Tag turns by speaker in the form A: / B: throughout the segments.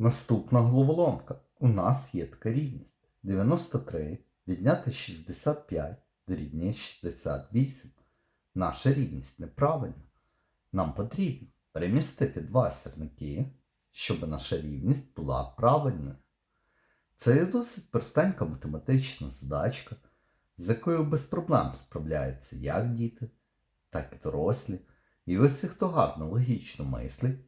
A: Наступна головоломка. У нас є така рівність. 93 відняти 65 дорівнює 68. Наша рівність неправильна. Нам потрібно перемістити два сірники, щоб наша рівність була правильною. Це є досить простенька математична задачка, з якою без проблем справляються як діти, так і дорослі. І усі, хто гарно логічно мислить,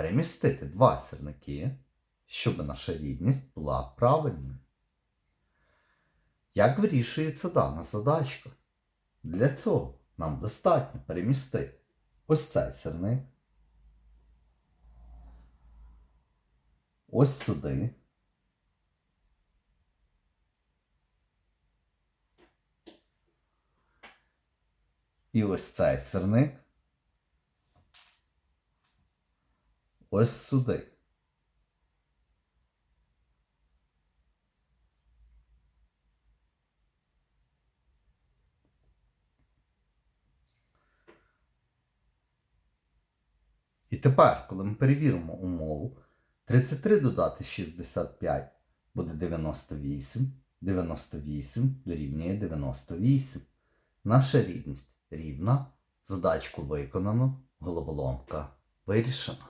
A: перемістити два сірники, щоб наша рівність була правильною. Як вирішується дана задачка? Для цього нам достатньо перемістити ось цей сірник, ось сюди. І ось цей сирник ось сюди. І тепер, коли ми перевіримо умову, 33 додати 65 буде 98, 98 дорівнює 98. Наша рівність рівна, задачку виконано, головоломка вирішена.